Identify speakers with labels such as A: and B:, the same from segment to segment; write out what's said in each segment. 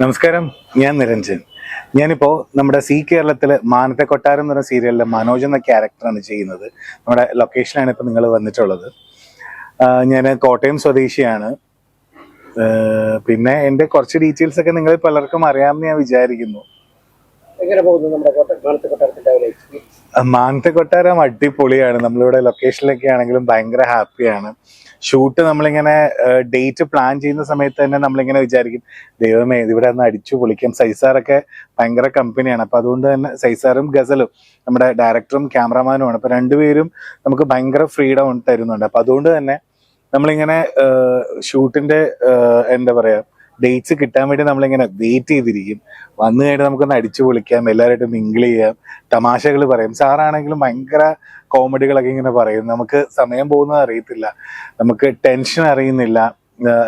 A: നമസ്കാരം ഞാൻ നിരഞ്ജൻ. ഞാനിപ്പോ നമ്മുടെ സി കേരളത്തിൽ മാനത്തെ കൊട്ടാരം എന്ന് പറയുന്ന സീരിയലിലെ മനോജ് എന്ന ക്യാരക്ടറാണ് ചെയ്യുന്നത്. നമ്മുടെ ലൊക്കേഷനാണ് ഇപ്പൊ നിങ്ങൾ വന്നിട്ടുള്ളത്. ഞാൻ കോട്ടയം സ്വദേശിയാണ്. പിന്നെ എന്റെ കുറച്ച് ഡീറ്റെയിൽസ് ഒക്കെ നിങ്ങൾ പലർക്കും അറിയാമെന്ന് ഞാൻ വിചാരിക്കുന്നു.
B: മാനത്തെ
A: കൊട്ടാരം അടിപൊളിയാണ്. നമ്മളിവിടെ ലൊക്കേഷനിലൊക്കെ ആണെങ്കിലും ഭയങ്കര ഹാപ്പിയാണ് ഷൂട്ട് നമ്മളിങ്ങനെ ഡേറ്റ് പ്ലാൻ ചെയ്യുന്ന സമയത്ത് തന്നെ നമ്മളിങ്ങനെ വിചാരിക്കും ദൈവമേ ഇവിടെ ഒന്ന് അടിച്ചു പൊളിക്കാം. സൈസാറൊക്കെ ഭയങ്കര കമ്പനിയാണ് അപ്പൊ അതുകൊണ്ട് തന്നെ സൈസാറും ഗസലും നമ്മുടെ ഡയറക്ടറും ക്യാമറമാനുമാണ് അപ്പൊ രണ്ടുപേരും നമുക്ക് ഭയങ്കര ഫ്രീഡം തരുന്നുണ്ട്. അപ്പൊ അതുകൊണ്ട് തന്നെ നമ്മളിങ്ങനെ ഷൂട്ടിന്റെ എന്താ പറയാ ഡേറ്റ്സ് കിട്ടാൻ വേണ്ടി നമ്മളിങ്ങനെ വെയിറ്റ് ചെയ്തിരിക്കും. വന്നു കഴിഞ്ഞാൽ നമുക്കൊന്ന് അടിച്ചു പൊളിക്കാം എല്ലാവരുമായിട്ട് മിങ്കിൾ ചെയ്യാം തമാശകൾ പറയാം. സാറാണെങ്കിലും ഭയങ്കര കോമഡികളൊക്കെ ഇങ്ങനെ പറയും. നമുക്ക് സമയം പോകുന്നത് അറിയത്തില്ല. നമുക്ക് ടെൻഷൻ അറിയുന്നില്ല.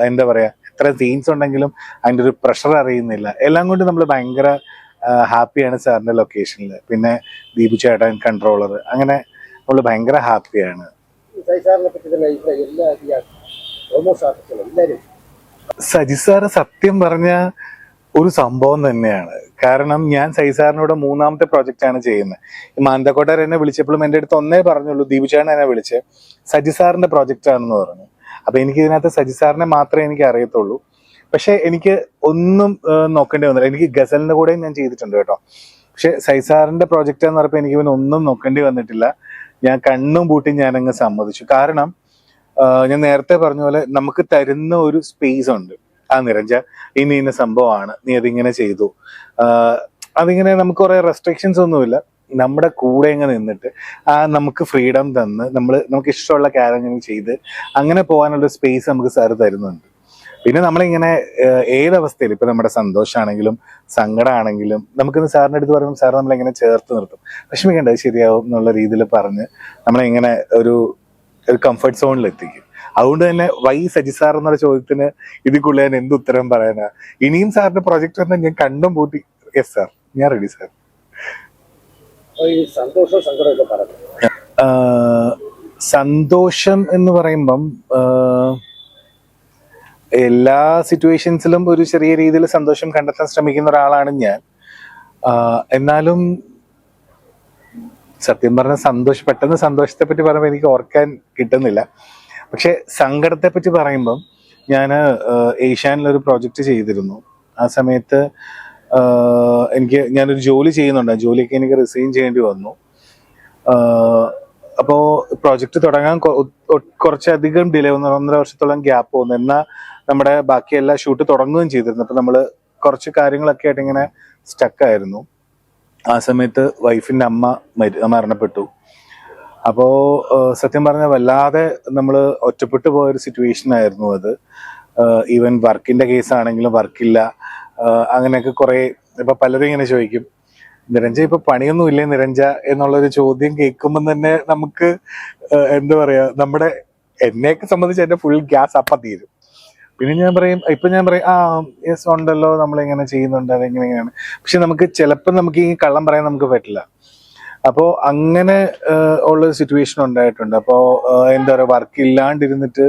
A: എന്താ പറയാ എത്ര സീൻസ് ഉണ്ടെങ്കിലും അതിന്റെ ഒരു പ്രഷർ അറിയുന്നില്ല. എല്ലാം കൊണ്ട് നമ്മൾ ഭയങ്കര ഹാപ്പിയാണ് സാറിന്റെ ലൊക്കേഷനിൽ പിന്നെ ദീപു ചേട്ടൻ കൺട്രോളർ അങ്ങനെ നമ്മൾ ഭയങ്കര ഹാപ്പിയാണ്
B: ഓൾമോസ്റ്റ്
A: സജി സാറ് സത്യം പറഞ്ഞ ഒരു സംഭവം തന്നെയാണ്. കാരണം ഞാൻ സൈസാറിനോട് മൂന്നാമത്തെ പ്രോജക്റ്റ് ആണ് ചെയ്യുന്നത്. ഈ എന്നെ വിളിച്ചപ്പോഴും എന്റെ അടുത്ത് ഒന്നേ പറഞ്ഞുള്ളൂ ദീപുചാണ് എന്നെ വിളിച്ച്. സജിസാറിന്റെ പ്രോജക്റ്റ് ആണെന്ന് പറഞ്ഞു. അപ്പൊ എനിക്ക് ഇതിനകത്ത് സജിസാറിനെ മാത്രമേ എനിക്ക് അറിയത്തുള്ളൂ. പക്ഷെ എനിക്ക് ഒന്നും നോക്കേണ്ടി വന്നില്ല. എനിക്ക് ഗസലിന്റെ കൂടെയും ഞാൻ ചെയ്തിട്ടുണ്ട് കേട്ടോ. പക്ഷെ സൈസാറിന്റെ പ്രോജക്റ്റ് എന്ന് പറഞ്ഞപ്പോൾ എനിക്ക് ഇവൻ ഒന്നും നോക്കേണ്ടി വന്നിട്ടില്ല. ഞാൻ കണ്ണും പൂട്ടി ഞാനങ്ങ് സമ്മതിച്ചു. കാരണം ഞാൻ നേരത്തെ പറഞ്ഞ പോലെ നമുക്ക് തരുന്ന ഒരു സ്പേസ് ഉണ്ട്. ആ നിരഞ്ജ ഇനി ഇന്ന സംഭവമാണ്. നീ അതിങ്ങനെ ചെയ്തു. അതിങ്ങനെ നമുക്ക് കുറെ റെസ്ട്രിക്ഷൻസ് ഒന്നുമില്ല. നമ്മുടെ കൂടെ ഇങ്ങനെ നിന്നിട്ട് ആ നമുക്ക് ഫ്രീഡം തന്ന് നമ്മൾ നമുക്ക് ഇഷ്ടമുള്ള കാര്യങ്ങൾ ചെയ്ത് അങ്ങനെ പോകാനുള്ള സ്പേസ് നമുക്ക് സാറ് തരുന്നുണ്ട്. പിന്നെ നമ്മളിങ്ങനെ ഏതവസ്ഥയിൽ ഇപ്പൊ നമ്മുടെ സന്തോഷമാണെങ്കിലും സങ്കടമാണെങ്കിലും നമുക്കിന്ന് സാറിന്റെ അടുത്ത് പറയുമ്പോൾ സാർ നമ്മളിങ്ങനെ ചേർത്ത് നിർത്തും. വിഷമിക്കേണ്ട അത് ശരിയാവും എന്നുള്ള രീതിയിൽ പറഞ്ഞ് നമ്മളിങ്ങനെ ഒരു ഒരു കംഫർട്ട് സോണിൽ എത്തിക്കും. അതുകൊണ്ട് തന്നെ വൈ സജി സാർ എന്നുള്ള ചോദ്യത്തിന് ഇതിൽ കൂടുതൽ ഞാൻ എന്ത് ഉത്തരം പറയാനാ? ഇനിയും സാറിന്റെ പ്രൊജക്ട് വന്നാൽ ഞാൻ കണ്ടും പൂട്ടി. യെസ് സാർ ഞാൻ റെഡി സാർ സന്തോഷം എന്ന് പറയുമ്പം എല്ലാ സിറ്റുവേഷൻസിലും ഒരു ചെറിയ രീതിയിൽ സന്തോഷം കണ്ടെത്താൻ ശ്രമിക്കുന്ന ഒരാളാണ് ഞാൻ. എന്നാലും സത്യം പറഞ്ഞ സന്തോഷം പെട്ടെന്ന് സന്തോഷത്തെ പറ്റി പറയുമ്പോൾ എനിക്ക് ഓർക്കാൻ കിട്ടുന്നില്ല. പക്ഷെ സങ്കടത്തെ പറ്റി പറയുമ്പം ഞാൻ ഏഷ്യാനിൽ ഒരു പ്രോജക്റ്റ് ചെയ്തിരുന്നു. ആ സമയത്ത് എനിക്ക് ഞാനൊരു ജോലി ചെയ്യുന്നുണ്ട്. ജോലിയൊക്കെ എനിക്ക് റിസൈൻ ചെയ്യേണ്ടി വന്നു. അപ്പോൾ പ്രോജക്റ്റ് തുടങ്ങാൻ കുറച്ചധികം ഡിലേ ഒന്ന് ഒന്നര വർഷത്തോളം ഗ്യാപ്പ് വന്നു. എന്നാൽ നമ്മുടെ ബാക്കി എല്ലാ ഷൂട്ട് തുടങ്ങുകയും ചെയ്തിരുന്നു. അപ്പോൾ നമ്മൾ കുറച്ച് കാര്യങ്ങളൊക്കെ ആയിട്ട് ഇങ്ങനെ സ്റ്റക്ക് ആയിരുന്നു ആ സമയത്ത് വൈഫിന്റെ അമ്മ മരി- മരണപ്പെട്ടു. അപ്പോൾ സത്യം പറഞ്ഞാൽ വല്ലാതെ നമ്മൾ ഒറ്റപ്പെട്ടു പോയൊരു സിറ്റുവേഷൻ ആയിരുന്നു അത്. ഈവൻ വർക്കിന്റെ കേസാണെങ്കിലും വർക്കില്ല. അങ്ങനെയൊക്കെ കുറേ ഇപ്പം പലരും ഇങ്ങനെ ചോദിക്കും നിരഞ്ജ ഇപ്പൊ പണിയൊന്നും ഇല്ലേ നിരഞ്ജ? എന്നുള്ളൊരു ചോദ്യം കേൾക്കുമ്പോൾ തന്നെ നമുക്ക് എന്താ പറയാ നമ്മുടെ എന്നെയൊക്കെ സംബന്ധിച്ച് എന്റെ ഫുൾ ഗ്യാസ് അപ്പം തീരും. പിന്നെ ഞാൻ പറയും ഇപ്പൊ ഞാൻ പറയും ആ യെസ് ഉണ്ടല്ലോ നമ്മളിങ്ങനെ ചെയ്യുന്നുണ്ട് അതെങ്ങനെ ഇങ്ങനെയാണ്. പക്ഷെ നമുക്ക് ചിലപ്പോൾ നമുക്ക് ഈ കള്ളം പറയാൻ നമുക്ക് പറ്റില്ല. അപ്പോ അങ്ങനെ ഉള്ള സിറ്റുവേഷൻ ഉണ്ടായിട്ടുണ്ട്. അപ്പോ ആഹ് എന്താ പറയുക വർക്ക് ഇല്ലാണ്ടിരുന്നിട്ട്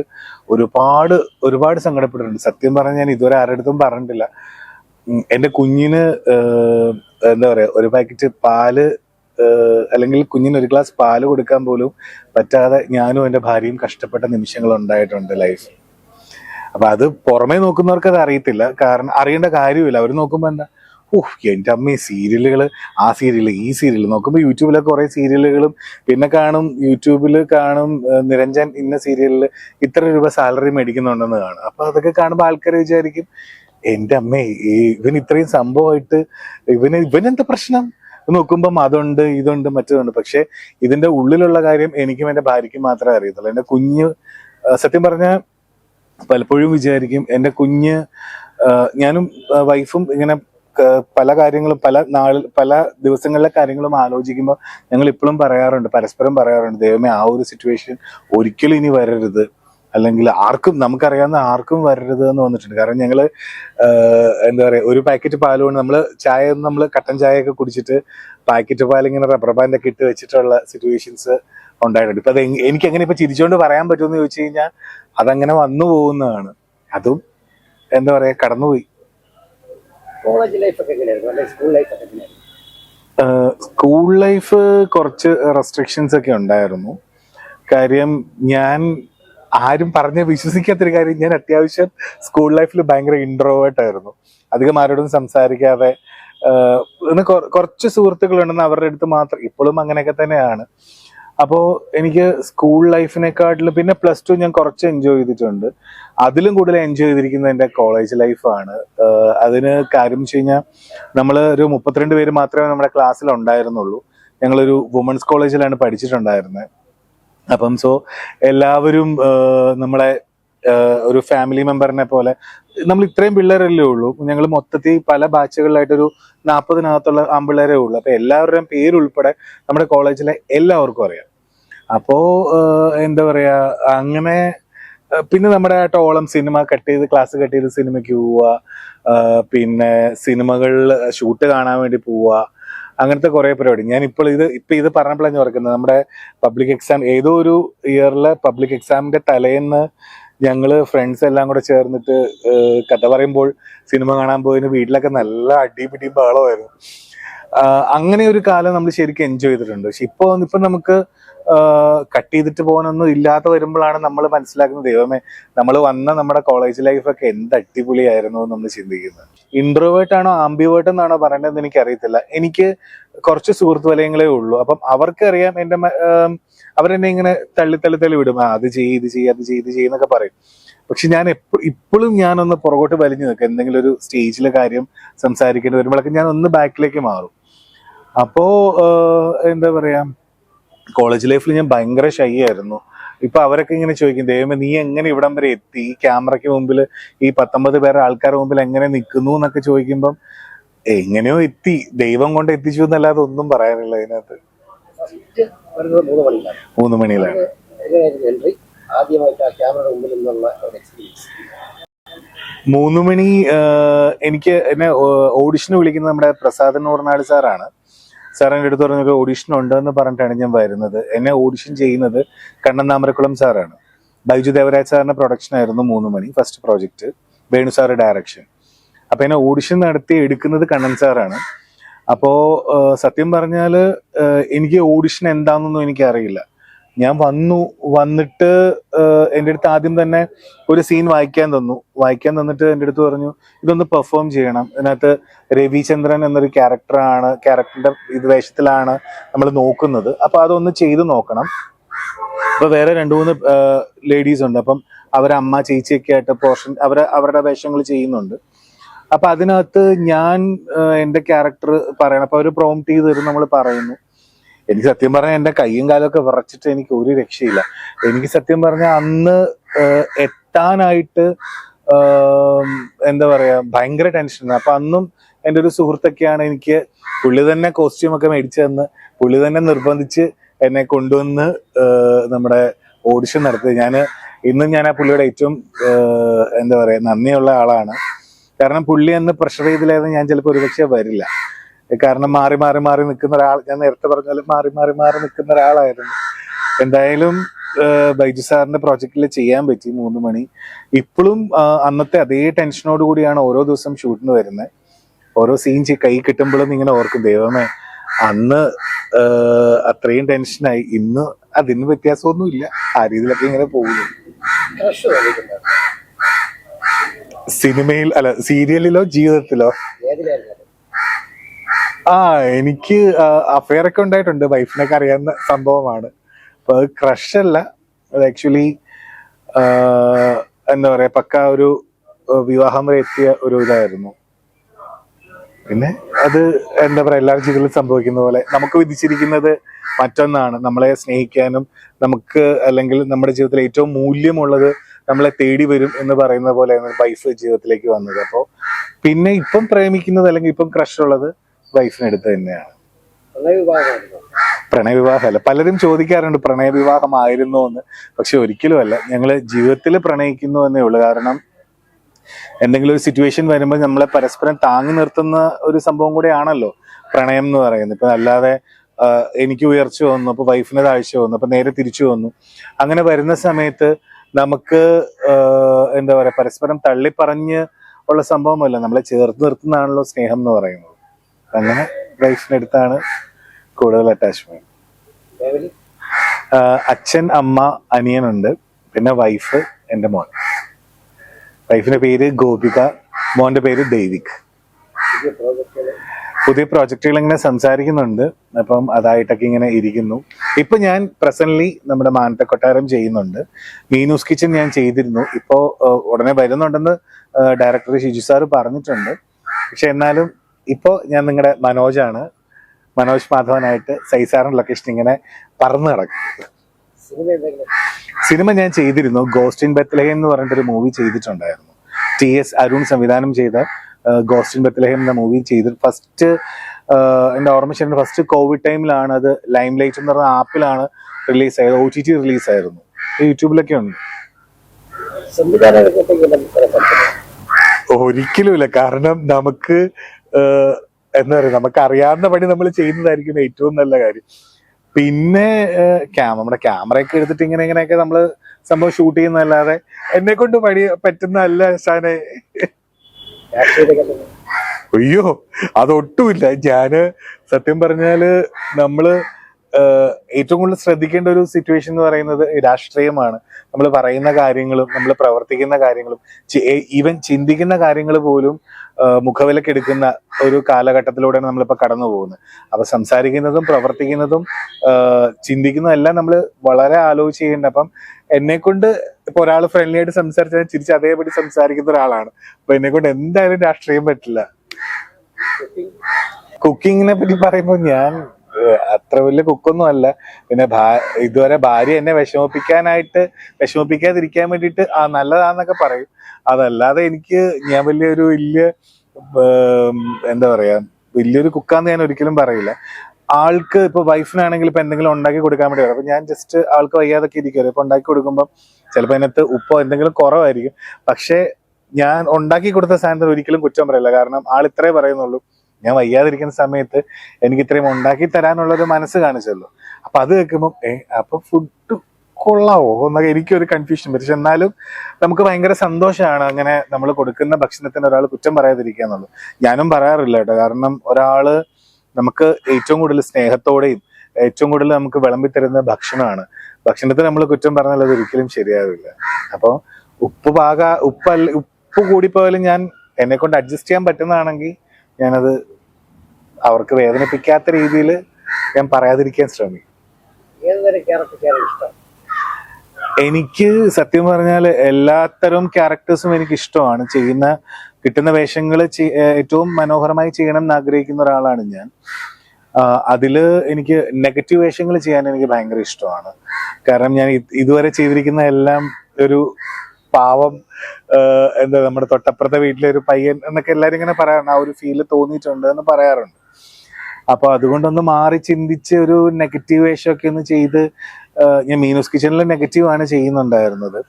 A: ഒരുപാട് ഒരുപാട് സങ്കടപ്പെട്ടിട്ടുണ്ട്. സത്യം പറഞ്ഞാൽ ഞാൻ ഇതുവരെ ആരുടെ അടുത്തും പറഞ്ഞിട്ടില്ല. എന്റെ കുഞ്ഞിന് എന്താ പറയാ ഒരു പാക്കറ്റ് പാൽ അല്ലെങ്കിൽ കുഞ്ഞിന് ഒരു ഗ്ലാസ് പാൽ കൊടുക്കാൻ പോലും പറ്റാതെ ഞാനും എന്റെ ഭാര്യയും കഷ്ടപ്പെട്ട നിമിഷങ്ങൾ ഉണ്ടായിട്ടുണ്ട് ലൈഫ്. അപ്പൊ അത് പുറമേ നോക്കുന്നവർക്ക് അത് അറിയത്തില്ല. കാരണം അറിയേണ്ട കാര്യമില്ല അവർ നോക്കുമ്പോ എന്താ? ഓഹ് എന്റെ അമ്മ ഈ സീരിയലുകൾ ആ സീരിയൽ ഈ സീരിയൽ നോക്കുമ്പോൾ യൂട്യൂബിലൊക്കെ കുറെ സീരിയലുകളും പിന്നെ കാണും യൂട്യൂബിൽ കാണും നിരഞ്ജൻ ഇന്ന സീരിയലിൽ ഇത്ര രൂപ സാലറി മേടിക്കുന്നുണ്ടെന്ന് കാണും. അപ്പൊ അതൊക്കെ കാണുമ്പോൾ ആൾക്കാർ വിചാരിക്കും എന്റെ അമ്മ ഇവൻ ഇത്രയും സംഭവമായിട്ട് ഇവന് ഇവനെന്താ പ്രശ്നം? നോക്കുമ്പം അതുണ്ട് ഇതുണ്ട് മറ്റതുണ്ട്. പക്ഷെ ഇതിന്റെ ഉള്ളിലുള്ള കാര്യം എനിക്കും എന്റെ ഭാര്യയ്ക്കും മാത്രമേ അറിയത്തുള്ളൂ. എന്റെ കുഞ്ഞ് സത്യം പറഞ്ഞ പലപ്പോഴും വിചാരിക്കും എന്റെ കുഞ്ഞ് ഞാനും വൈഫും ഇങ്ങനെ പല കാര്യങ്ങളും പല നാളിൽ പല ദിവസങ്ങളിലെ കാര്യങ്ങളും ആലോചിക്കുമ്പോൾ ഞങ്ങൾ ഇപ്പോഴും പറയാറുണ്ട് പരസ്പരം പറയാറുണ്ട് ദൈവമേ ആ ഒരു സിറ്റുവേഷൻ ഒരിക്കലും ഇനി വരരുത്. അല്ലെങ്കിൽ ആർക്കും നമുക്കറിയാവുന്ന ആർക്കും വരരുത് എന്ന് വന്നിട്ടുണ്ട്. കാരണം ഞങ്ങൾ എന്താ പറയുക ഒരു പാക്കറ്റ് പാൽ കൊണ്ട് നമ്മൾ ചായ നമ്മൾ കട്ടൻ ചായയൊക്കെ കുടിച്ചിട്ട് പാക്കറ്റ് പാൽ ഇങ്ങനെ റബ്ബർ ബാൻഡൊക്കെ ഇട്ട് വെച്ചിട്ടുള്ള സിറ്റുവേഷൻസ് ഉണ്ടായിട്ടുണ്ട്. ഇപ്പം അത് എനിക്ക് എങ്ങനെ ഇപ്പം ചിരിച്ചുകൊണ്ട് പറയാൻ പറ്റുമെന്ന് ചോദിച്ചു കഴിഞ്ഞാൽ അതങ്ങനെ വന്നു പോകുന്നതാണ്. അതും എന്താ പറയാ കടന്നുപോയി.
B: കോളേജ് ലൈഫ് ഒക്കെ എങ്ങനെയായിരുന്നു? സ്കൂൾ ലൈഫ് ഒക്കെ എങ്ങനെയായിരുന്നു?
A: സ്കൂൾ ലൈഫ് കുറച്ച് റെസ്ട്രിക്ഷൻസ് ഒക്കെ ഉണ്ടായിരുന്നു. കാര്യം ഞാൻ ആരും പറഞ്ഞ് വിശ്വസിക്കാത്തൊരു കാര്യം ഞാൻ അത്യാവശ്യം സ്കൂൾ ലൈഫിൽ ഭയങ്കര ഇൻട്രോവേർട്ട് ആയിരുന്നു. അധികം ആരോടും സംസാരിക്കാതെ കുറച്ച് സുഹൃത്തുക്കൾ ഉണ്ടെന്ന് കുറച്ച് സുഹൃത്തുക്കളുണ്ടെന്ന് അവരുടെ അടുത്ത് മാത്രം ഇപ്പോഴും അങ്ങനെയൊക്കെ തന്നെയാണ്. അപ്പോൾ എനിക്ക് സ്കൂൾ ലൈഫിനെക്കാട്ടിലും പിന്നെ പ്ലസ് ടു ഞാൻ കുറച്ച് എൻജോയ് ചെയ്തിട്ടുണ്ട്. അതിലും കൂടുതൽ എൻജോയ് ചെയ്തിരിക്കുന്നത് എന്റെ കോളേജ് ലൈഫാണ് അതിന് കാര്യം വെച്ച് കഴിഞ്ഞാൽ നമ്മൾ ഒരു മുപ്പത്തിരണ്ട് പേര് മാത്രമേ നമ്മുടെ ക്ലാസ്സിൽ ഉണ്ടായിരുന്നുള്ളൂ. ഞങ്ങളൊരു വുമൻസ് കോളേജിലാണ് പഠിച്ചിട്ടുണ്ടായിരുന്നത് അപ്പം സോ എല്ലാവരും നമ്മളെ ഒരു ഫാമിലി മെമ്പറിനെ പോലെ. നമ്മൾ ഇത്രയും പിള്ളേരല്ലേ ഉള്ളൂ. ഞങ്ങൾ മൊത്തത്തിൽ പല ബാച്ചുകളിലായിട്ടൊരു നാൽപ്പതിനകത്തുള്ള ആമ്പിള്ളേരേ ഉള്ളൂ. അപ്പൊ എല്ലാവരുടെയും പേരുൾപ്പെടെ നമ്മുടെ കോളേജിലെ എല്ലാവർക്കും അറിയാം. അപ്പോ എന്താ പറയാ അങ്ങനെ പിന്നെ നമ്മുടെ ആ ടോളം സിനിമ കട്ട് ചെയ്ത് ക്ലാസ് കട്ട് ചെയ്ത് സിനിമയ്ക്ക് പോവുക. പിന്നെ സിനിമകളിൽ ഷൂട്ട് കാണാൻ വേണ്ടി പോവുക. അങ്ങനത്തെ കുറെ പരിപാടി. ഞാൻ ഇപ്പോൾ ഇത് ഇപ്പൊ ഇത് പറഞ്ഞപ്പോഴാണ് ഞാൻ ഓർക്കുന്നത്. നമ്മുടെ പബ്ലിക് എക്സാം ഏതോ ഒരു ഇയറിലെ പബ്ലിക് എക്സാമിന്റെ തലേന്ന് ഞങ്ങൾ ഫ്രണ്ട്സ് എല്ലാം കൂടെ ചേർന്നിട്ട് കഥ പറയുമ്പോൾ സിനിമ കാണാൻ പോയതിന് വീട്ടിലൊക്കെ നല്ല അടിപിടി ബഹളമായിരുന്നു. അങ്ങനെ ഒരു കാലം നമ്മൾ ശരിക്കും എൻജോയ് ചെയ്തിട്ടുണ്ട്. പക്ഷെ ഇപ്പൊ ഇപ്പൊ നമുക്ക് കട്ട് ചെയ്തിട്ട് പോകാനൊന്നും ഇല്ലാതെ വരുമ്പോഴാണ് നമ്മൾ മനസ്സിലാക്കുന്നത് ദൈവമേ നമ്മൾ വന്ന നമ്മുടെ കോളേജ് ലൈഫൊക്കെ എന്ത് അടിപൊളിയായിരുന്നു നമ്മൾ ചിന്തിക്കുന്നത്. ഇൻട്രോവേർട്ട് ആണോ ആംബിവേർട്ട് എന്നാണോ പറയേണ്ടതെന്ന് എനിക്ക് അറിയത്തില്ല എനിക്ക് കുറച്ച് സുഹൃത്ത് വലയങ്ങളേ ഉള്ളൂ. അപ്പം അവർക്കറിയാം എന്റെ അവരെന്നെ ഇങ്ങനെ തള്ളി തള്ളി തള്ളി വിടും. അത് ചെയ്യ് ഇത് ചെയ്യ് അത് ചെയ്യ് ഇത് ചെയ്യുന്നൊക്കെ പറയും. പക്ഷെ ഞാൻ എപ്പോ ഇപ്പോഴും ഞാനൊന്ന് പുറകോട്ട് വലിഞ്ഞു നിൽക്കും. എന്തെങ്കിലും ഒരു സ്റ്റേജിലെ കാര്യം സംസാരിക്കേണ്ടി വരുമ്പോഴൊക്കെ ഞാൻ ഒന്ന് ബാക്കിലേക്ക് മാറും. അപ്പോ എന്താ പറയാ കോളേജ് ലൈഫിൽ ഞാൻ ഭയങ്കര ഷൈ ആയിരുന്നു. ഇപ്പൊ അവരൊക്കെ ഇങ്ങനെ ചോദിക്കും ദൈവമേ നീ എങ്ങനെ ഇവിടം വരെ എത്തി? ഈ ക്യാമറയ്ക്ക് മുമ്പിൽ ഈ പത്തൊമ്പത് പേരെ ആൾക്കാരുടെ മുമ്പിൽ എങ്ങനെ നിൽക്കുന്നു? എന്നൊക്കെ ചോദിക്കുമ്പം എങ്ങനെയോ എത്തി. ദൈവം കൊണ്ട് എത്തിച്ചു എന്നല്ലാതെ ഒന്നും പറയാനില്ല അതിനകത്ത്
B: ഫസ്റ്റ് വരുന്നത് മൂന്ന്
A: മൂന്ന് മണിയിലാണ്.
B: എങ്ങനെയായിരുന്നു എൻട്രി? ആദ്യമായിട്ട് ആ ക്യാമറയുടെ മുമ്പിൽ നിന്നുള്ള ഒരു എക്സ്പീരിയൻസ്
A: മൂന്ന് മണി എനിക്ക് എന്നെ ഓഡിഷന് വിളിക്കുന്നത് നമ്മുടെ പ്രസാദൻ ഓർനാട് സാറാണ്. സാർ എന്റെ അടുത്ത് പറഞ്ഞൊരു ഓഡിഷൻ ഉണ്ടെന്ന് പറഞ്ഞിട്ടാണ് ഞാൻ വരുന്നത്. എന്നെ ഓഡിഷൻ ചെയ്യുന്നത് കണ്ണൻ താമരക്കുളം സാറാണ്. ബൈജു ദേവരാജ് സാറിന്റെ പ്രൊഡക്ഷൻ ആയിരുന്നു മൂന്ന് മണി first project Venu sir direction അപ്പം എന്നെ ഓഡിഷൻ നടത്തി എടുക്കുന്നത് കണ്ണൻ സാറാണ്. അപ്പോ സത്യം പറഞ്ഞാൽ എനിക്ക് ഓഡിഷൻ എന്താണെന്നൊന്നും എനിക്ക് അറിയില്ല ഞാൻ വന്നു വന്നിട്ട് എന്റെ അടുത്ത് ആദ്യം തന്നെ ഒരു സീൻ വായിക്കാൻ തന്നു. വായിക്കാൻ തന്നിട്ട് എന്റെ അടുത്ത് പറഞ്ഞു ഇതൊന്ന് പെർഫോം ചെയ്യണം. ഇതിനകത്ത് രവിചന്ദ്രൻ എന്നൊരു ക്യാരക്ടറാണ് ക്യാരക്ടറിന്റെ ഇത് വേഷത്തിലാണ് നമ്മൾ നോക്കുന്നത്. അപ്പൊ അതൊന്ന് ചെയ്ത് നോക്കണം. അപ്പൊ വേറെ രണ്ടു മൂന്ന് ലേഡീസ് ഉണ്ട്. അപ്പം അവരമ്മ ചേച്ചിയൊക്കെ ആയിട്ട് പോർഷൻ അവരെ അവരുടെ വേഷങ്ങൾ ചെയ്യുന്നുണ്ട്. അപ്പൊ അതിനകത്ത് ഞാൻ എന്റെ ക്യാരക്ടർ പറയണം. അപ്പൊ അവർ പ്രോംപ്റ്റ് ചെയ്ത് തരും നമ്മൾ പറയുന്നു. എനിക്ക് സത്യം പറഞ്ഞാൽ എന്റെ കൈയും കാലൊക്കെ വിറച്ചിട്ട് എനിക്ക് ഒരു രക്ഷയില്ല. എനിക്ക് സത്യം പറഞ്ഞാൽ അന്ന് എത്താനായിട്ട് എന്താ പറയാ ഭയങ്കര ടെൻഷൻ അപ്പൊ അന്നും എന്റെ ഒരു സുഹൃത്തൊക്കെയാണ് എനിക്ക് പുള്ളി തന്നെ കോസ്റ്റ്യൂം ഒക്കെ മേടിച്ചു തന്ന് പുള്ളി തന്നെ നിർബന്ധിച്ച് എന്നെ കൊണ്ടുവന്ന് നമ്മുടെ ഓഡിഷൻ നടത്തി ഞാൻ ഇന്നും ഞാൻ ആ പുള്ളിയുടെ ഏറ്റവും എന്താ പറയാ നന്ദിയുള്ള ആളാണ്. കാരണം പുള്ളി എന്ന് പ്രഷർ ചെയ്തില്ലായിരുന്നു ഞാൻ ചിലപ്പോൾ ഒരുപക്ഷെ വരില്ല. കാരണം മാറി മാറി മാറി നിൽക്കുന്ന ഒരാൾ ഞാൻ നേരത്തെ പറഞ്ഞാലും മാറി മാറി മാറി നിൽക്കുന്ന ഒരാളായിരുന്നു. എന്തായാലും ബൈജു സാറിന്റെ പ്രോജക്റ്റിൽ ചെയ്യാൻ പറ്റി മൂന്ന് മണി. ഇപ്പോഴും അന്നത്തെ അതേ ടെൻഷനോട് കൂടിയാണ് ഓരോ ദിവസം ഷൂട്ടിന് വരുന്നത്. ഓരോ സീൻ കൈ കിട്ടുമ്പോഴും ഇങ്ങനെ ഓർക്കും ദൈവമേ അന്ന് അത്രയും ടെൻഷനായി ഇന്ന് അതിന് വ്യത്യാസമൊന്നുമില്ല. ആ രീതിയിലൊക്കെ ഇങ്ങനെ പോകുന്നു. സിനിമയിൽ അല്ല സീരിയലിലോ ജീവിതത്തിലോ? ആ എനിക്ക് അഫയർ ഒക്കെ ഉണ്ടായിട്ടുണ്ട്. വൈഫിനൊക്കെ അറിയാവുന്ന സംഭവമാണ്. അപ്പൊ അത് ക്രഷ് അല്ല അത് ആക്ച്വലി എന്താ പറയാ പക്ക ഒരു വിവാഹം വരെ എത്തിയ ഒരു ഇതായിരുന്നു. പിന്നെ അത് എന്താ പറയാ എല്ലാവരും ജീവിതത്തിലും സംഭവിക്കുന്ന പോലെ. നമുക്ക് വിധിച്ചിരിക്കുന്നത് മറ്റൊന്നാണ്. നമ്മളെ സ്നേഹിക്കാനും നമുക്ക് അല്ലെങ്കിൽ നമ്മുടെ ജീവിതത്തിൽ ഏറ്റവും മൂല്യമുള്ളത് നമ്മളെ തേടി വരും എന്ന് പറയുന്ന പോലെയാണ് വൈഫ് ജീവിതത്തിലേക്ക് വന്നത്. അപ്പോൾ പിന്നെ ഇപ്പം പ്രേമിക്കുന്നത് അല്ലെങ്കിൽ ഇപ്പം ക്രഷ് ഉള്ളത് വൈഫിനടുത്ത് തന്നെയാണ്.
B: പ്രണയവിവാഹം
A: പ്രണയവിവാഹമല്ല. പലരും ചോദിക്കാറുണ്ട് പ്രണയവിവാഹമായിരുന്നു എന്ന് പക്ഷെ ഒരിക്കലും അല്ല ഞങ്ങൾ ജീവിതത്തിൽ പ്രണയിക്കുന്നു എന്നേ ഉള്ളൂ. കാരണം എന്തെങ്കിലും ഒരു സിറ്റുവേഷൻ വരുമ്പോൾ നമ്മളെ പരസ്പരം താങ്ങി നിർത്തുന്ന ഒരു സംഭവം കൂടെയാണല്ലോ പ്രണയം എന്ന് പറയുന്നത്. ഇപ്പൊ അല്ലാതെ എനിക്ക് ഉയർച്ച വന്നു അപ്പൊ വൈഫിന് താഴ്ച വന്നു അപ്പൊ നേരെ തിരിച്ചു വന്നു. അങ്ങനെ വരുന്ന സമയത്ത് നമുക്ക് എന്താ പറയാ പരസ്പരം തള്ളിപ്പറഞ്ഞ് ഉള്ള സംഭവമല്ല. നമ്മളെ ചേർത്ത് നിർത്തുന്നതാണല്ലോ സ്നേഹം എന്ന് പറയുന്നത്. അങ്ങനെ വൈഫിനടുത്താണ് കൂടുതൽ അറ്റാച്ച്മെന്റ് അച്ഛൻ അമ്മ അനിയനുണ്ട്. പിന്നെ വൈഫ് എന്റെ മോൻ. വൈഫിന്റെ പേര് ഗോപിക മോന്റെ പേര് ദൈവിക്.
B: പുതിയ പ്രോജക്റ്റുകൾ
A: ഇങ്ങനെ സംസാരിക്കുന്നുണ്ട്. അപ്പം അതായിട്ടൊക്കെ ഇങ്ങനെ ഇരിക്കുന്നു. ഇപ്പൊ ഞാൻ പ്രസന്റ്ലി നമ്മുടെ മാനത്തെ കൊട്ടാരം ചെയ്യുന്നുണ്ട്. മീനൂസ് കിച്ചൻ ഞാൻ ചെയ്തിരുന്നു. ഇപ്പോ ഉടനെ വരുന്നുണ്ടെന്ന് ഡയറക്ടർ ഷിജു സാർ പറഞ്ഞിട്ടുണ്ട്. പക്ഷെ എന്നാലും ഇപ്പോ ഞാൻ നിങ്ങളുടെ മനോജാണ്. മനോജ് മാധവനായിട്ട് സൈസാറിന്റെ ലൊക്കേഷൻ ഇങ്ങനെ പറന്നു കിടക്കും
B: സിനിമ
A: ഞാൻ ചെയ്തിരുന്നു. ഗോസ്റ്റ് ഇൻ ബത്ലഹേം എന്ന് പറഞ്ഞിട്ടൊരു മൂവി ചെയ്തിട്ടുണ്ടായിരുന്നു. ടി എസ് അരുൺ സംവിധാനം ചെയ്ത ഗോസ്റ്റ് ഇൻ ബത്ലഹേം എന്ന മൂവി ചെയ്ത്. ഫസ്റ്റ് എന്റെ ഓർമ്മ ഫസ്റ്റ് കോവിഡ് ടൈമിലാണ് അത് ലൈം ലൈറ്റ് എന്ന് പറഞ്ഞ ആപ്പിലാണ് റിലീസ് ആയത് ഒ ടി ടി റിലീസ് ആയിരുന്നു യൂട്യൂബിലൊക്കെ ഉണ്ട്. ഒരിക്കലുമില്ല. കാരണം നമുക്ക് എന്താ പറയുക നമുക്ക് അറിയാവുന്ന പണി നമ്മൾ ചെയ്യുന്നതായിരിക്കും ഏറ്റവും നല്ല കാര്യം. പിന്നെ ക്യാമ നമ്മുടെ ക്യാമറയൊക്കെ എടുത്തിട്ട് ഇങ്ങനെ ഇങ്ങനെയൊക്കെ നമ്മൾ സംഭവം ഷൂട്ട് ചെയ്യുന്നതല്ലാതെ എന്നെ കൊണ്ട് പണി പറ്റുന്നതല്ല
B: രംഗത്ത്
A: അയ്യോ അതൊട്ടുമില്ല. ഞാൻ സത്യം പറഞ്ഞാൽ നമ്മൾ ഏറ്റവും കൂടുതൽ ശ്രദ്ധിക്കേണ്ട ഒരു സിറ്റുവേഷൻ എന്ന് പറയുന്നത് രാഷ്ട്രീയമാണ്. നമ്മൾ പറയുന്ന കാര്യങ്ങളും നമ്മൾ പ്രവർത്തിക്കുന്ന കാര്യങ്ങളും ഈവൻ ചിന്തിക്കുന്ന കാര്യങ്ങൾ പോലും മുഖവിലക്കെടുക്കുന്ന ഒരു കാലഘട്ടത്തിലൂടെയാണ് നമ്മളിപ്പോൾ കടന്നു പോകുന്നത്. അപ്പൊ സംസാരിക്കുന്നതും പ്രവർത്തിക്കുന്നതും ചിന്തിക്കുന്നതും എല്ലാം നമ്മൾ വളരെ ആലോചിച്ച് ചെയ്യേണ്ട. അപ്പം എന്നെ കൊണ്ട് ഇപ്പൊ ഒരാൾ ഫ്രണ്ട്ലി ആയിട്ട് സംസാരിച്ചാൽ തിരിച്ച് അതേപടി സംസാരിക്കുന്ന ഒരാളാണ്. അപ്പൊ എന്നെ കൊണ്ട് എന്തായാലും രാഷ്ട്രീയം പറ്റില്ല. കുക്കിങ്ങിനെ പറ്റി പറയുമ്പോൾ ഞാൻ അത്ര വലിയ കുക്കൊന്നും അല്ല പിന്നെ ഇതുവരെ ഭാര്യ എന്നെ വിഷമിപ്പിക്കാനായിട്ട് വിഷമിപ്പിക്കാതിരിക്കാൻ വേണ്ടിയിട്ട് ആ നല്ലതാന്നൊക്കെ പറയും. അതല്ലാതെ എനിക്ക് ഞാൻ വലിയൊരു വലിയ എന്താ പറയാ വലിയൊരു കുക്കാന്ന് ഞാൻ ഒരിക്കലും പറയില്ല. ആൾക്ക് ഇപ്പൊ വൈഫിനാണെങ്കിൽ ഇപ്പൊ എന്തെങ്കിലും ഉണ്ടാക്കി കൊടുക്കാൻ വേണ്ടി വരും. അപ്പൊ ഞാൻ ജസ്റ്റ് ആൾക്ക് വയ്യാതൊക്കെ ഇരിക്കുമല്ലോ ഇപ്പൊ ഉണ്ടാക്കി കൊടുക്കുമ്പോൾ ചിലപ്പോൾ അതിനകത്ത് ഉപ്പോ എന്തെങ്കിലും കുറവായിരിക്കും. പക്ഷെ ഞാൻ ഉണ്ടാക്കി കൊടുത്ത സാധനത്തിന് ഒരിക്കലും കുറ്റം പറയില്ല. കാരണം ആൾ ഇത്രേ പറയുന്നുള്ളൂ. ഞാൻ വയ്യാതിരിക്കുന്ന സമയത്ത് എനിക്ക് ഇത്രയും ഉണ്ടാക്കി തരാനുള്ള ഒരു മനസ്സ് കാണിച്ചല്ലോ. അപ്പൊ അത് കേൾക്കുമ്പോൾ അപ്പൊ ഫുഡ് കൊള്ളാവോ? എന്നൊക്കെ എനിക്കൊരു കൺഫ്യൂഷൻ പക്ഷെ എന്നാലും നമുക്ക് ഭയങ്കര സന്തോഷമാണ് അങ്ങനെ നമ്മൾ കൊടുക്കുന്ന ഭക്ഷണത്തിന് ഒരാൾ കുറ്റം പറയാതിരിക്കുക എന്നുള്ളത്. ഞാനും പറയാറില്ല കേട്ടോ. കാരണം ഒരാൾ നമുക്ക് ഏറ്റവും കൂടുതൽ സ്നേഹത്തോടെയും ഏറ്റവും കൂടുതൽ നമുക്ക് വിളമ്പി തരുന്ന ഭക്ഷണമാണ്. ഭക്ഷണത്തിന് നമ്മൾ കുറ്റം പറഞ്ഞാൽ ഒരിക്കലും ശരിയാവില്ല. അപ്പോൾ ഉപ്പ് പാക ഉപ്പ് ഉപ്പ് കൂടിപ്പോയാലും ഞാൻ എന്നെ കൊണ്ട് അഡ്ജസ്റ്റ് ചെയ്യാൻ പറ്റുന്നതാണെങ്കിൽ ഞാനത് അവർക്ക് വേദനിപ്പിക്കാത്ത രീതിയിൽ ഞാൻ പറയാതിരിക്കാൻ ശ്രമിക്കും.
B: ഏതുവരെ ഇഷ്ടം?
A: എനിക്ക് സത്യം പറഞ്ഞാൽ എല്ലാത്തരം ക്യാരക്ടേഴ്സും എനിക്ക് ഇഷ്ടമാണ്. ചെയ്യുന്ന കിട്ടുന്ന വേഷങ്ങൾ ഏറ്റവും മനോഹരമായി ചെയ്യണം എന്ന് ആഗ്രഹിക്കുന്ന ഒരാളാണ് ഞാൻ. അതിൽ എനിക്ക് നെഗറ്റീവ് വേഷങ്ങൾ ചെയ്യാൻ എനിക്ക് ഭയങ്കര ഇഷ്ടമാണ്. കാരണം ഞാൻ ഇതുവരെ ചെയ്തിരിക്കുന്ന എല്ലാം ഒരു പാവം എന്താ നമ്മുടെ തൊട്ടപ്പുറത്തെ വീട്ടിലെ ഒരു പയ്യൻ എന്നൊക്കെ എല്ലാരും ഇങ്ങനെ പറയാറുണ്ട്. ആ ഒരു ഫീൽ തോന്നിയിട്ടുണ്ട് എന്ന് പറയാറുണ്ട്. അപ്പൊ അതുകൊണ്ടൊന്ന് മാറി ചിന്തിച്ച് ഒരു നെഗറ്റീവ് വേഷമൊക്കെ ഒന്ന് ചെയ്ത് ഞാൻ മീനൂസ് കിച്ചണിൽ നെഗറ്റീവ് ആണ് ചെയ്യുന്നുണ്ടായിരുന്നത്.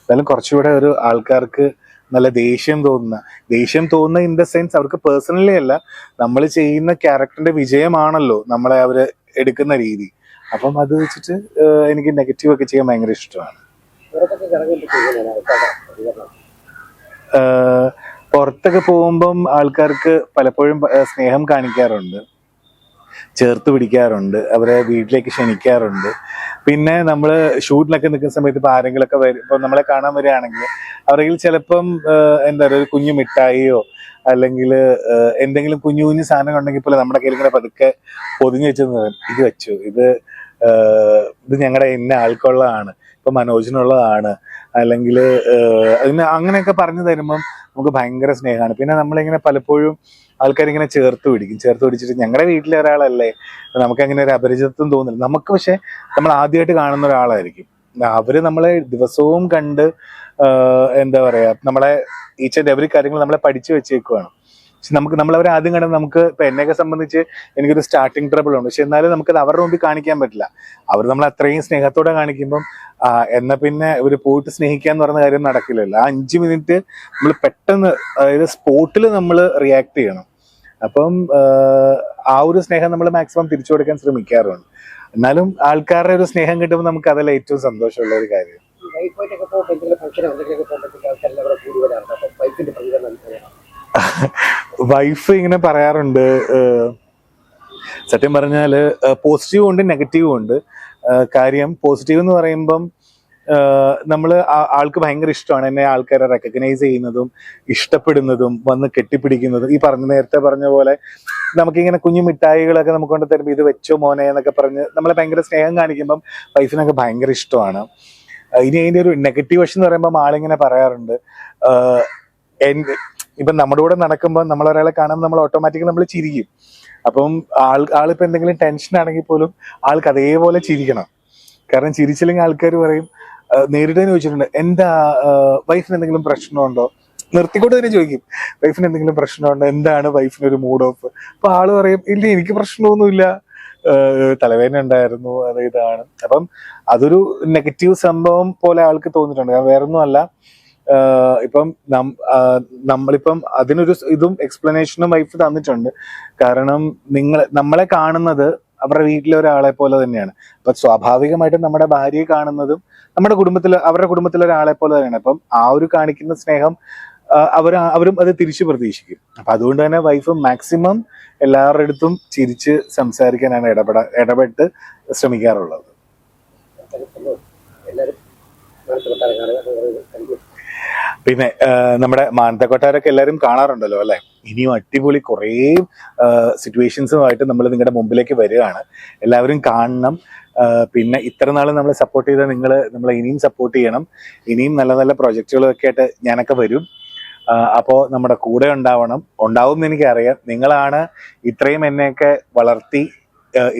A: എന്നാലും കുറച്ചുകൂടെ ഒരു ആൾക്കാർക്ക് നല്ല ദേഷ്യം തോന്നുന്ന ദേഷ്യം തോന്നുന്ന ഇൻ ദ സെൻസ് അവർക്ക് പേഴ്സണലി അല്ല നമ്മൾ ചെയ്യുന്ന ക്യാരക്ടറിന്റെ വിജയമാണല്ലോ നമ്മളെ അവർ എടുക്കുന്ന രീതി. അപ്പം അത് വെച്ചിട്ട് എനിക്ക് നെഗറ്റീവ് ഒക്കെ ചെയ്യാൻ ഭയങ്കര ഇഷ്ടമാണ്.
B: പുറത്തൊക്കെ
A: പോകുമ്പം ആൾക്കാർക്ക് പലപ്പോഴും സ്നേഹം കാണിക്കാറുണ്ട്. ചേർത്ത് പിടിക്കാറുണ്ട് അവരെ വീട്ടിലേക്ക് ക്ഷണിക്കാറുണ്ട്. പിന്നെ നമ്മൾ ഷൂട്ടിനൊക്കെ നിൽക്കുന്ന സമയത്ത് ഇപ്പോൾ ആരെങ്കിലുമൊക്കെ വരും ഇപ്പം നമ്മളെ കാണാൻ വരികയാണെങ്കിൽ അവരെങ്കിൽ ചിലപ്പം എന്താ പറയുക ഒരു കുഞ്ഞു മിഠായിയോ അല്ലെങ്കിൽ എന്തെങ്കിലും കുഞ്ഞു കുഞ്ഞു സാധനങ്ങൾ ഉണ്ടെങ്കിൽ പോലും നമ്മുടെ കയ്യിൽ ഇങ്ങനെ പതുക്കെ പൊതിഞ്ഞു വെച്ചെന്ന് ഇത് വെച്ചു. ഇത് ഇത് ഞങ്ങളുടെ ഇന്ന ആൾക്കുള്ളതാണ് ഇപ്പൊ മനോജിനുള്ളതാണ് അല്ലെങ്കിൽ അതിന് അങ്ങനെയൊക്കെ പറഞ്ഞു തരുമ്പം നമുക്ക് ഭയങ്കര സ്നേഹമാണ്. പിന്നെ നമ്മളിങ്ങനെ പലപ്പോഴും ആൾക്കാരിങ്ങനെ ചേർത്ത് പിടിക്കും. ചേർത്ത് പിടിച്ചിട്ട് ഞങ്ങളുടെ വീട്ടിലെ ഒരാളല്ലേ നമുക്ക് അങ്ങനെ ഒരു അപരിചിതത്വം തോന്നില്ല. നമുക്ക് പക്ഷെ നമ്മൾ ആദ്യമായിട്ട് കാണുന്ന ഒരാളായിരിക്കും. അവർ നമ്മളെ ദിവസവും കണ്ട് എന്താ പറയാ നമ്മളെ ഈച്ച് ആൻഡ് എവറി കാര്യങ്ങൾ നമ്മളെ പഠിച്ചു വെച്ചേക്കുവാണ്. പക്ഷെ നമുക്ക് നമ്മൾ അവരെ ആദ്യം കണ്ടത് നമുക്ക് ഇപ്പൊ എന്നെയൊക്കെ സംബന്ധിച്ച് എനിക്കൊരു സ്റ്റാർട്ടിങ് ട്രബിൾ ഉണ്ട്. പക്ഷെ എന്നാലും നമുക്ക് അവരുടെ മുമ്പിൽ കാണിക്കാൻ പറ്റില്ല. അവർ നമ്മൾ അത്രയും സ്നേഹത്തോടെ കാണിക്കുമ്പം എന്ന പിന്നെ ഇവർ പോയിട്ട് സ്നേഹിക്കുക എന്ന് പറയുന്ന കാര്യം നടക്കില്ലല്ലോ. ആ അഞ്ച് മിനിറ്റ് നമ്മൾ പെട്ടെന്ന് അതായത് സ്പോട്ടിൽ നമ്മൾ റിയാക്ട് ചെയ്യണം. അപ്പം ആ, ഒരു സ്നേഹം നമ്മൾ മാക്സിമം തിരിച്ചു കൊടുക്കാൻ ശ്രമിക്കാറുണ്ട്. എന്നാലും ആൾക്കാരുടെ ഒരു സ്നേഹം കിട്ടുമ്പോൾ നമുക്ക് അതല്ല ഏറ്റവും സന്തോഷമുള്ള ഒരു കാര്യം. വൈഫ് ഇങ്ങനെ പറയാറുണ്ട് സത്യം പറഞ്ഞാൽ പോസിറ്റീവും ഉണ്ട് നെഗറ്റീവും ഉണ്ട്. കാര്യം പോസിറ്റീവ് എന്ന് പറയുമ്പം നമ്മൾ ആൾക്ക് ഭയങ്കര ഇഷ്ടമാണ് എന്നെ ആൾക്കാരെ റെക്കഗ്നൈസ് ചെയ്യുന്നതും ഇഷ്ടപ്പെടുന്നതും വന്ന് കെട്ടിപ്പിടിക്കുന്നതും. ഈ പറഞ്ഞ നേരത്തെ പറഞ്ഞ പോലെ നമുക്കിങ്ങനെ കുഞ്ഞു മിഠായികളൊക്കെ നമുക്ക് കൊണ്ട് തരുമ്പോൾ ഇത് വെച്ചോ മോനെ എന്നൊക്കെ പറഞ്ഞ് നമ്മളെ ഭയങ്കര സ്നേഹം കാണിക്കുമ്പം വൈഫിനൊക്കെ ഭയങ്കര ഇഷ്ടമാണ്. ഇനി അതിന്റെ ഒരു നെഗറ്റീവ് വശം എന്ന് പറയുമ്പോൾ ആളിങ്ങനെ പറയാറുണ്ട്. എന്റെ എൻ- ഇപ്പം നമ്മുടെ കൂടെ നടക്കുമ്പോൾ നമ്മൾ ഒരാളെ കാണുമ്പോൾ നമ്മൾ ഓട്ടോമാറ്റിക്കലി നമ്മൾ ചിരിക്കും. അപ്പം ആൾ ആളിപ്പോൾ എന്തെങ്കിലും ടെൻഷൻ ആണെങ്കിൽ പോലും ആൾക്ക് അതേപോലെ ചിരിക്കണം. കാരണം ചിരിച്ചില്ലെങ്കിൽ ആൾക്കാർ പറയും ആ, നേരിട്ട് ചോദിച്ചിട്ടുണ്ട് എന്താ വൈഫിന് എന്തെങ്കിലും പ്രശ്നമുണ്ടോ? നിർത്തിക്കൊണ്ട് തന്നെ ചോദിക്കും. വൈഫിന് എന്തെങ്കിലും പ്രശ്നമുണ്ടോ? എന്താണ് വൈഫിന് ഒരു മൂഡ് ഓഫ് അപ്പൊ ആൾ പറയും ഇല്ല എനിക്ക് പ്രശ്നമൊന്നുമില്ല. തലവേദന ഉണ്ടായിരുന്നു. അത് ഇതാണ്. അപ്പം അതൊരു നെഗറ്റീവ് സംഭവം പോലെ ആൾക്ക് തോന്നിയിട്ടുണ്ട്. കാരണം വേറൊന്നും അല്ല ഇപ്പം നമ്മളിപ്പം അതിനൊരു ഇതും എക്സ്പ്ലനേഷനും വൈഫ് തന്നിട്ടുണ്ട്. കാരണം നിങ്ങൾ നമ്മളെ കാണുന്നത് അവരുടെ വീട്ടിലെ ഒരാളെ പോലെ തന്നെയാണ്. അപ്പൊ സ്വാഭാവികമായിട്ടും നമ്മുടെ ഭാര്യയെ കാണുന്നതും നമ്മുടെ കുടുംബത്തിൽ അവരുടെ കുടുംബത്തിലെ ഒരാളെ പോലെ തന്നെയാണ്. അപ്പം ആ ഒരു കാണിക്കുന്ന സ്നേഹം അവർ അവരും അത് തിരിച്ചു പ്രതീക്ഷിക്കും. അപ്പൊ അതുകൊണ്ട് തന്നെ വൈഫ് മാക്സിമം എല്ലാവരുടെ അടുത്തും ചിരിച്ച് സംസാരിക്കാനാണ് ഇടപെട ഇടപെട്ട് ശ്രമിക്കാറുള്ളത്. പിന്നെ നമ്മുടെ മാനത്തെ കൊട്ടാരൊക്കെ എല്ലാവരും കാണാറുണ്ടല്ലോ അല്ലെ? ഇനിയും അടിപൊളി കുറേ സിറ്റുവേഷൻസുമായിട്ട് നമ്മൾ നിങ്ങളുടെ മുമ്പിലേക്ക് വരികയാണ്. എല്ലാവരും കാണണം. പിന്നെ ഇത്ര നാൾ നമ്മളെ സപ്പോർട്ട് ചെയ്ത നിങ്ങൾ നമ്മളെ ഇനിയും സപ്പോർട്ട് ചെയ്യണം. ഇനിയും നല്ല നല്ല പ്രൊജക്റ്റുകളൊക്കെ ആയിട്ട് ഞാനൊക്കെ വരും. അപ്പോൾ നമ്മുടെ കൂടെ ഉണ്ടാവണം. ഉണ്ടാവും എന്ന് എനിക്കറിയാം. നിങ്ങളാണ് ഇത്രയും എന്നെയൊക്കെ വളർത്തി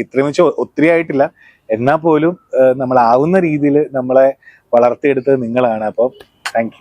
A: ഇത്രയും വെച്ചാൽ ഒത്തിരി ആയിട്ടില്ല എന്നാൽ പോലും നമ്മളാവുന്ന രീതിയിൽ നമ്മളെ വളർത്തിയെടുത്തത് നിങ്ങളാണ്. അപ്പോൾ താങ്ക്